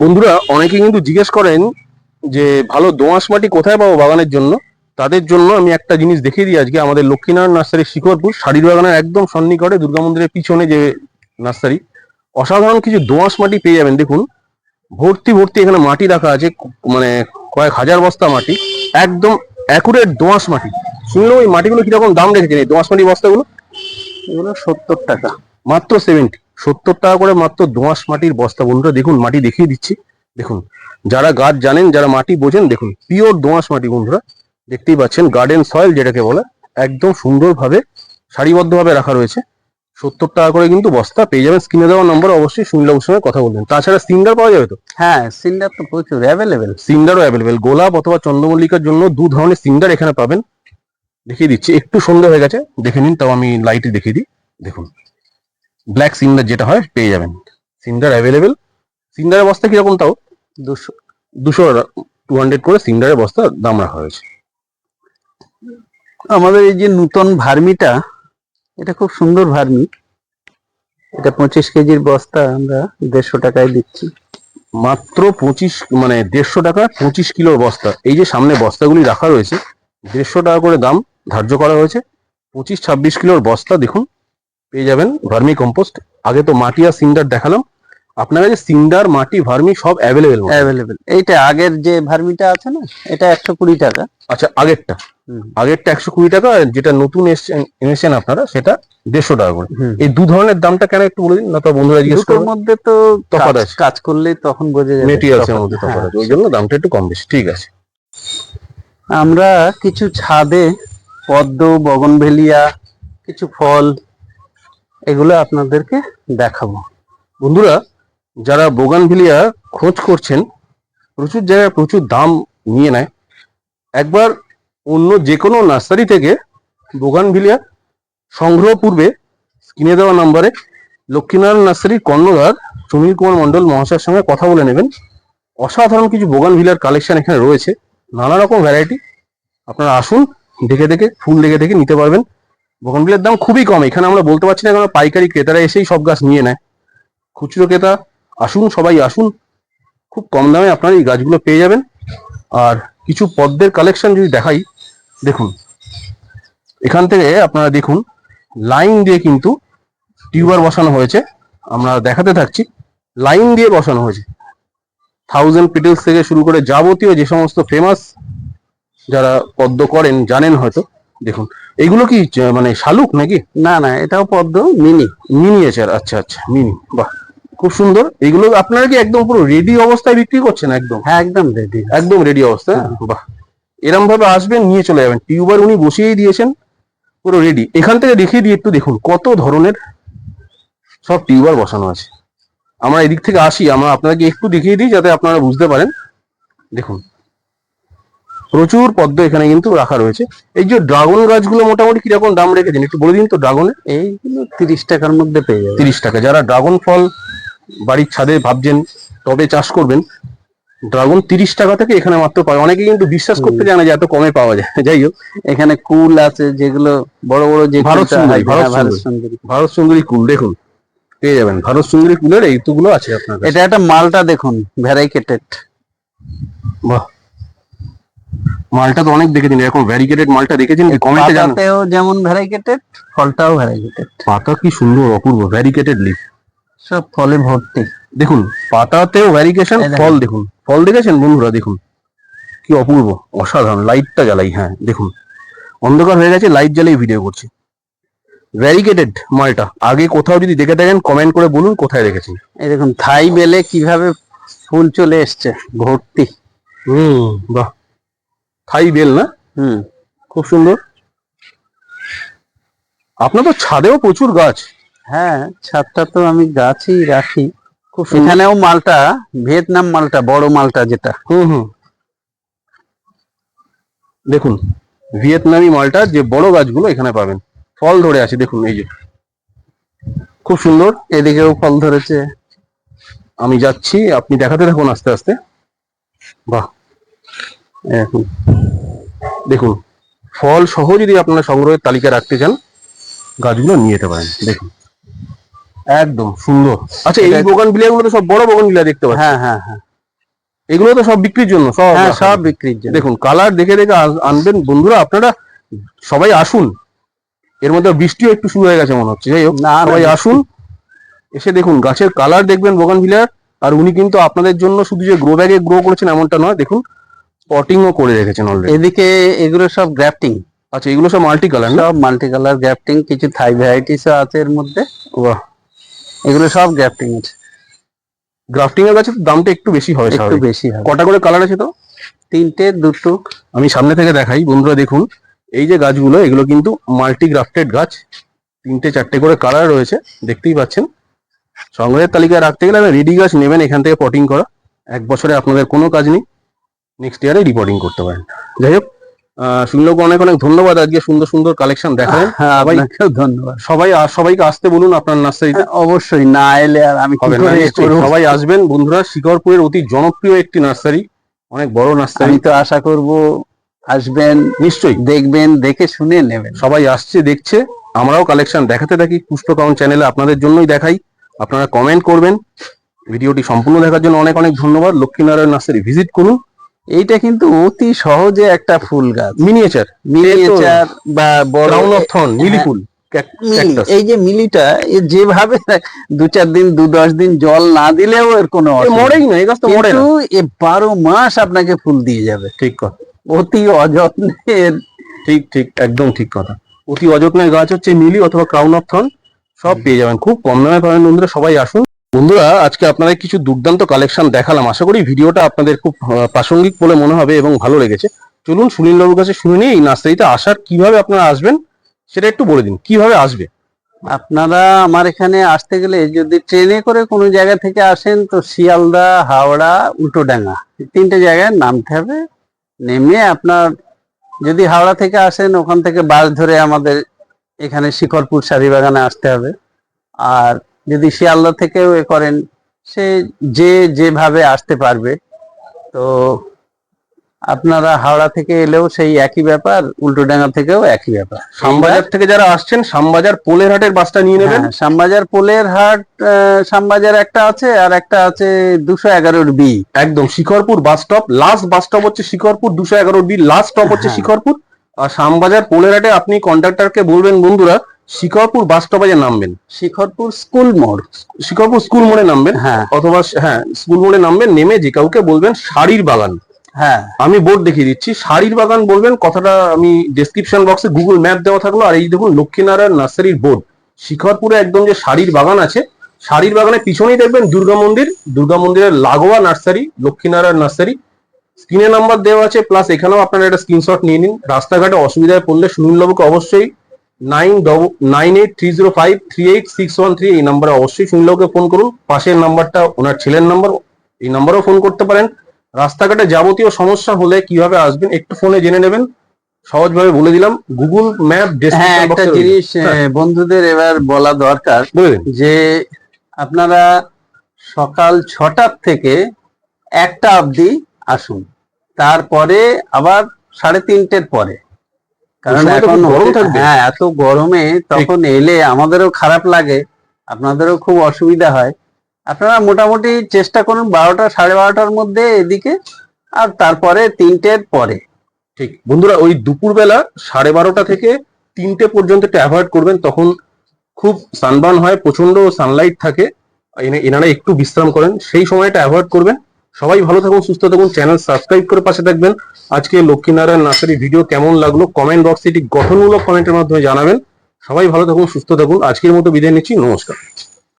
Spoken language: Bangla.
বন্ধুরা, অনেকে কিন্তু জিজ্ঞেস করেন যে, ভালো, দোআঁশ মাটি কোথায় পাবো বাগানের জন্য? তাদের জন্য আমি একটা জিনিস দেখিয়ে দিই আজকে আমাদের লক্ষ্মীনারায়ণ নার্সারি শিকরপুর শাড়ির বাগানের একদম সন্নিকটে দুর্গা মন্দিরের পিছনে যে নার্সারি, অসাধারণ কিছু দোআঁশ মাটি পেয়ে যাবেন। দেখুন, ভর্তি ভর্তি এখানে মাটি রাখা আছে মানে কয়েক হাজার বস্তা মাটি, একদম অ্যাকুরেট দোআঁশ মাটি। শুনলেও ওই মাটিগুলো কীরকম দাম রেখেছেন এই দোআঁশ মাটি বস্তাগুলো? এগুলো সত্তর টাকা, মাত্র সেভেন্টি সত্তর টাকা করে মাত্র দোঁয়াশ মাটির বস্তা বন্ধুরা দেখুন মাটি দেখিয়ে দিচ্ছি। দেখুন যারা গাছ জানেন যারা মাটি বোঝেন দেখুন পিওর দোঁয়াশ মাটি বন্ধুরা দেখতেই পাচ্ছেন গার্ডেন সয়েল যেটাকে বলে একদম সুন্দরভাবে সারিবদ্ধভাবে রাখা রয়েছে। সত্তর টাকা করে কিন্তু বস্তা পেয়ে যাবেন স্ক্রিনে দেওয়া নম্বর অবশ্যই সুনীলবাবুর সঙ্গে কথা বলবেন। তাছাড়া সিন্ডার পাওয়া যাবে তো? হ্যাঁ সিন্ডার তো প্রচুর অ্যাভেলেবেল সিন্ডারও অ্যাভেলেবেল গোলাপ অথবা চন্দ্রমল্লিকার জন্য দু ধরনের সিন্ডার এখানে পাবেন। দেখিয়ে দিচ্ছি একটু সন্ধ্যা হয়ে গেছে দেখে নিন তাও আমি লাইটে দেখিয়ে দিই দেখুন। ব্ল্যাক সিন্ডার যেটা হয় পেয়ে যাবেন। সিন্ডার অ্যাভেলেবেল সিন্ডারের বস্তা কীরকম তাও? দুশো। দুশো টু হান্ড্রেড করে সিন্ডারের বস্তা দাম রাখা হয়েছে। আমাদের এই যে নূতন ভার্মিটা এটা খুব সুন্দর ভার্মি। এটা পঁচিশ কেজির বস্তা আমরা দেড়শো টাকায় দিচ্ছি। মাত্র পঁচিশ মানে দেড়শো টাকা পঁচিশ কিলোর বস্তা। এই যে সামনে বস্তাগুলি রাখা রয়েছে দেড়শো টাকা করে দাম ধার্য করা হয়েছে। পঁচিশ ছাব্বিশ কিলোর বস্তা দেখুন পেয়ে যাবেন ভার্মি কম্পোস্ট আগে তো মাটি আর সিন্ডার দেখালাম। আপনার কাছে সিন্ডার মাটি ভার্মি সব অ্যাভেলেবেল অ্যাভেলেবেল এইটা আগের যে ভার্মিটা আছে না এটা একশো কুড়ি টাকা। আচ্ছা আগেরটা। আগেরটা একশো কুড়ি টাকা যেটা নতুন এনেছেন আপনারা সেটা দেড়শো টাকা করে। এই দু ধরনের দামটা কেন একটু বলে দিন না তো বন্ধুরা জিজ্ঞেস মধ্যে তো তফাৎ আছে। কাজ করলেই তখন বোঝা যাবে মেটেরিয়ালস এর। মধ্যে তফাৎ হ্যাঁ। আছে ওই জন্য দামটা একটু কম বেশি। ঠিক আছে। আমরা কিছু ছাদে পদ্ম বগনভেলিয়া কিছু ফল এগুলো আপনাদেরকে দেখাবো। বন্ধুরা, যারা বোগানভিলিয়া খোঁজ করছেন, প্রচুর জায়গায় প্রচুর দাম নিয়ে নেয়। একবার অন্য যে কোনো নার্সারি থেকে বোগানভিলিয়া সংগ্রহ পূর্বে স্ক্রিনে দেওয়া নম্বরে লক্ষ্মীনারায়ণ নার্সারির কর্ণধার সুনীল কুমার মণ্ডল মহাশয়ের সঙ্গে কথা বলে নেবেন। অসাধারণ কিছু বোগানভিলিয়ার কালেকশন এখানে রয়েছে। নানা রকম ভ্যারাইটি আপনারা আসুন, দেখে দেখে, ফুল দেখে দেখে নিতে পারবেন। বোগানভিলিয়ার দাম খুবই কম। এখানে আমরা বলতে পারছি না কারণ পাইকারি ক্রেতারা এসেই সব গাছ নিয়ে নেয়। খুচরো ক্রেতা, আসুন, সবাই আসুন। খুব কম দামে আপনারা এই গাছগুলো পেয়ে যাবেন। আর কিছু পদ্মের কালেকশন যদি দেখাই, দেখুন। এখান থেকে আপনারা দেখুন, লাইন দিয়ে কিন্তু টিউবার বসানো হয়েছে। আমরা দেখাতে থাকছি, লাইন দিয়ে বসানো হয়েছে। থাউজেন্ড পিটেলস থেকে শুরু করে যাবতীয় যে সমস্ত ফেমাস যারা পদ্ম করেন, জানেন হয়তো। দেখুন এগুলো কি মানে শালুক নাকি? না না এটাও পদ্ম মিনি। মিনি মিনিয়েচার আচ্ছা আচ্ছা মিনি বাহ। খুব সুন্দর। এগুলো আপনারা কি একদম পুরো রেডি অবস্থায় বিক্রি করছেন একদম? হ্যাঁ একদম রেডি একদম রেডি অবস্থায় বাহ। এরম ভাবে আসবেন নিয়ে চলে যাবেন। টিউবার উনি বসিয়েই দিয়েছেন পুরো রেডি এখান থেকে দেখিয়ে দিয়ে একটু দেখুন কত ধরনের সব টিউবার বসানো আছে। আমরা এদিক থেকে আসি আমরা আপনাকে একটু দেখিয়ে দিই যাতে আপনারা বুঝতে পারেন। দেখুন। প্রচুর পদ্ম এখানে কিন্তু রাখা রয়েছে। এই যে ড্রাগন গাছগুলো মোটামুটি কীরকম দাম রেখেছেন? একটু বলে দিন তো ড্রাগনের। এইগুলো তিরিশ টাকার মধ্যে পেয়ে যাবে তিরিশ টাকা। যারা ড্রাগন ফল বাড়ির ছাদে ভাবছেন টবে চাষ করবেন ড্রাগন তিরিশ টাকা থেকে এখানে মাত্র পায় অনেকে কিন্তু বিশ্বাস করতে জানে যে এত কমে পাওয়া যায়। যাই হোক এখানে কুল আছে যেগুলো বড় বড় যে ভারত সুন্দরী, ভারত সুন্দরী। সুন্দরী। ভারত সুন্দরী কুল দেখুন পেয়ে যাবেন। ভারত সুন্দরী কুলের এইগুলো আছে আপনার এটা একটা মালটা দেখুন ভ্যারাইকেটেড। বাহ মালটা তো অনেক দেখেছেন এরকম ভ্যারিকেটেড মালটা দেখেছেন কমেন্টে জানান। পাতাতেও যেমন ভ্যারাইকেটেড ফলটাও ভ্যারাইকেটেড পাতা কি সুন্দর অপূর্ব ভ্যারিকেটেড লিফ সব ফলে ভর্তি। দেখুন পাতাতেও ভ্যারিকেশন ফল দেখুন। ফল দেখেছেন বন্ধুরা দেখুন। কি অপূর্ব অসাধারণ লাইটটা জ্বালাই হ্যাঁ দেখুন। অন্ধকার হয়ে গেছে লাইট জ্বালিয়ে ভিডিও করছি। ভ্যারিকেটেড মালটা আগে কোথাও যদি দেখে থাকেন কমেন্ট করে বলুন কোথায় দেখেছেন। এই দেখুন থাই বেলে কীভাবে ফুল চলে এসছে ভর্তি। হুম বাহ। থাই বেল না? হুম। খুব সুন্দর। আপনার তো ছাদেও প্রচুর গাছ। হ্যাঁ ছাদটা তো আমি গাছই রাখি। খুব এখানেও মালটা ভিয়েতনাম মালটা বড় মালটা যেটা। হুম হুম। দেখুন ভিয়েতনামি মালটা যে বড় গাছগুলো এখানে পাবেন। ফল ধরে আছে দেখুন এই যে। খুব সুন্দর। এদিকেও ফল ধরেছে। আমি যাচ্ছি আপনি দেখাতে থাকুন আস্তে আস্তে। বাহ। এখন। দেখুন ফল সহ যদি আপনারা সংগ্রহের তালিকা রাখতে চান গাছগুলো নিয়ে যেতে পারেন। দেখুন। একদম সুন্দর। আচ্ছা এই বোগান বিলাগুলো তো সব বড় বোগান বিলা দেখতে পাচ্ছি। হ্যাঁ হ্যাঁ হ্যাঁ। এগুলো তো সব বিক্রির জন্য সব হ্যাঁ সব বিক্রির জন্য। দেখুন কালার দেখে দেখে আনবেন। বন্ধুরা আপনারা সবাই আসুন। এর মধ্যে বৃষ্টিও একটু শুরু হয়ে গেছে মনে হচ্ছে। যাই হোক না সবাই আসুন। এসে দেখুন গাছের কালার দেখবেন বোগান আর উনি কিন্তু আপনাদের জন্য শুধু যে গ্রো ব্যাগে গ্রো করেছেন এমনটা নয়। দেখুন পটিংও করে রেখেছেন অলরেডি এদিকে এগুলো সব গ্রাফটিং আচ্ছা এগুলো সব মাল্টি কালার না? সব মাল্টি কালার গ্রাফটিং কিছু থাই ভ্যারাইটিসও আছে এর মধ্যে। বাহ। এগুলো সব গ্রাফটিং আছে। গ্রাফটিং এর গাছে দামটা একটু বেশি হবে একটু বেশি হয়। কটা করে কালার আছে তো? তিনটে দুটো। আমি সামনে থেকে দেখাই বন্ধুরা দেখুন। এই যে গাছগুলো এগুলো কিন্তু মাল্টি গ্রাফটেড গাছ। তিনটে চারটে করে কালার রয়েছে দেখতেই পাচ্ছেন। সংগ্রহের তালিকায় রাখতে গেলে রেডি গাছ নেবেন এখান থেকে পটিং করা। এক বছরে আপনাদের কোনো কাজ নেই। নেক্সট ইয়ারে রিপোর্টিং করতে পারেন। যাই হোক সুনীলকে অনেক অনেক ধন্যবাদ আজকে সুন্দর সুন্দর কালেকশন দেখালেন। হ্যাঁ সবাই- আপনাকেও ধন্যবাদ। সবাই সবাইকে আসতে বলুন আপনার নার্সারিতে হ্যাঁ, অবশ্যই না এলে আর আমি হবে না। সবাই আসবেন। বন্ধুরা শিকরপুরের অতি জনপ্রিয় একটি নার্সারি অনেক বড় নার্সারি তো আশা করব আসবেন নিশ্চয়ই। দেখবেন দেখে শুনে নেবেন। সবাই আসছে দেখছে। আমরাও কালেকশন দেখাতে থাকি। পুষ্প কাউন্ট চ্যানেলে আপনাদের জন্যই দেখাই। আপনারা কমেন্ট করবেন। ভিডিওটি সম্পূর্ণ দেখার জন্য অনেক অনেক ধন্যবাদ। লক্ষ্মীনারায়ণ নার্সারি ভিজিট করুন। এইটা কিন্তু অতি সহজে একটা ফুল গাছ। মিনিয়েচার মিনিয়েচার বা বড় থর্ন মিলি। ফুল এই যে মিলিটা যেভাবে দু চার দিন দু দশ দিন জল না দিলেও এর কোনো মরেই না এই গাছ তো মরে না। এ বারো মাস আপনাকে ফুল দিয়ে যাবে। ঠিক কথা। অতি অযত্নের। ঠিক ঠিক একদম ঠিক কথা। অতি অযত্নের গাছ হচ্ছে মিলি অথবা ক্রাউন অফ থর্ন সব পেয়ে যাবেন। খুব কম দামে পাবেন বন্ধুরা সবাই আসুন। বন্ধুরা, আজকে আপনাদের কিছু দুর্দান্ত কালেকশন দেখালাম। আশা করি ভিডিওটা আপনাদের খুব প্রাসঙ্গিক বলে মনে হবে এবং ভালো লেগেছে। চলুন সুনীল বাবুর কাছে শুনে নিয়ে এই নার্সারিতে আসার কীভাবে আপনারা আসবেন, সেটা একটু বলে দিন। কীভাবে আসবে? আপনারা আমার এখানে আসতে গেলে, যদি ট্রেনে করে কোনো জায়গা থেকে আসেন, তো শিয়ালদা, হাওড়া, উল্টোডাঙ্গা তিনটে জায়গায় নামতে হবে। নেমে আপনার, যদি হাওড়া থেকে আসেন, ওখান থেকে বাস ধরে আমাদের এখানে শিখরপুর শাড়িবাগানে আসতে হবে। আর যদি শিয়ালদা থেকেও এ করেন সে যে যেভাবে আসতে পারবে তো আপনারা হাওড়া থেকে এলেও সেই একই ব্যাপার উল্টোডাঙ্গা থেকেও একই ব্যাপার। শ্যামবাজার থেকে যারা আসছেন শ্যামবাজার পোলের হাটের বাসটা নিয়ে নেবেন। হ্যাঁ, শ্যামবাজার পোলের হাট আহ, শ্যামবাজার একটা আছে আর একটা আছে দুশো এগারোর বি। একদম Shikharpur bus stop last bus stop হচ্ছে শিখরপুর দুশো এগারো বি লাস্ট স্টপ হচ্ছে হ্যাঁ। শিখরপুর। আর শ্যামবাজার পোলের হাটে আপনি কন্ডাক্টরকে বলবেন বন্ধুরা শিখরপুর বাস স্টপে যে নামবেন। শিখরপুর স্কুল মোড়। শিখরপুর স্কুল মোড়ে নামবেন? হ্যাঁ। অথবা হ্যাঁ স্কুল মোড়ে নামবেন নেমে যে কাউকে বলবেন শাড়ির বাগান। হ্যাঁ। আমি বোর্ড দেখিয়ে দিচ্ছি। শাড়ির বাগান বলবেন কথাটা আমি ডেসক্রিপশন বক্সে গুগল ম্যাপ দেওয়া থাকল। আর এই দেখুন লক্ষ্মীনারায়ণ নার্সারির বোর্ড শিখরপুরে একদম যে শাড়ির বাগান আছে শাড়ির বাগানের পিছনেই দেখবেন দুর্গা মন্দির। দুর্গা মন্দিরের লাগোয়া নার্সারি লক্ষ্মীনারায়ণ নার্সারি। স্ক্রিনে নাম্বার দেওয়া আছে প্লাস এখানেও আপনারা একটা স্ক্রিনশট নিয়ে নিন। রাস্তাঘাটে অসুবিধায় পড়লে সুনীলবাবুকে অবশ্যই nine double nine eight three zero five three eight six one three এই নাম্বারে অবশ্যই ফোন করুন। পাশের নাম্বারটা ওনার ছেলের নাম্বার এই নাম্বারেও ফোন করতে পারেন। রাস্তাঘাটে যাবতীয় সমস্যা হলে কীভাবে আসবেন একটু ফোনে জেনে নেবেন। সহজভাবে বলে দিলাম গুগল ম্যাপ হ্যাঁ একটা জিনিস বন্ধুদের এবার বলা দরকার যে আপনারা সকাল ছটার থেকে একটা অবধি আসুন। তারপরে আবার সাড়ে তিনটের পরে কারণ এখন। হ্যাঁ এত গরমে তখন এলে আমাদেরও খারাপ লাগে আপনাদেরও খুব অসুবিধা হয়। আপনারা মোটামুটি চেষ্টা করুন বারোটা সাড়ে বারোটার মধ্যে এদিকে আর তারপরে তিনটের পরে। ঠিক। বন্ধুরা ওই দুপুরবেলা সাড়ে বারোটা থেকে তিনটে পর্যন্ত একটু অ্যাভয়েড করবেন তখন খুব সানবার্ন হয় প্রচণ্ড সানলাইট থাকে। এনারা একটু বিশ্রাম করেন সেই সময়টা অ্যাভয়েড করবেন। সবাই ভালো থাকুন, সুস্থ থাকুন। চ্যানেল সাবস্ক্রাইব করে পাশে থাকবেন। আজকে লক্ষ্মীনারায়ণ নার্সারি ভিডিও কেমন লাগল কমেন্ট বক্সে এটি গঠনমূলক কমেন্টের মাধ্যমে জানাবেন। সবাই ভালো থাকুন, সুস্থ থাকুন। আজকের মতো বিদায় নিচ্ছি। নমস্কার।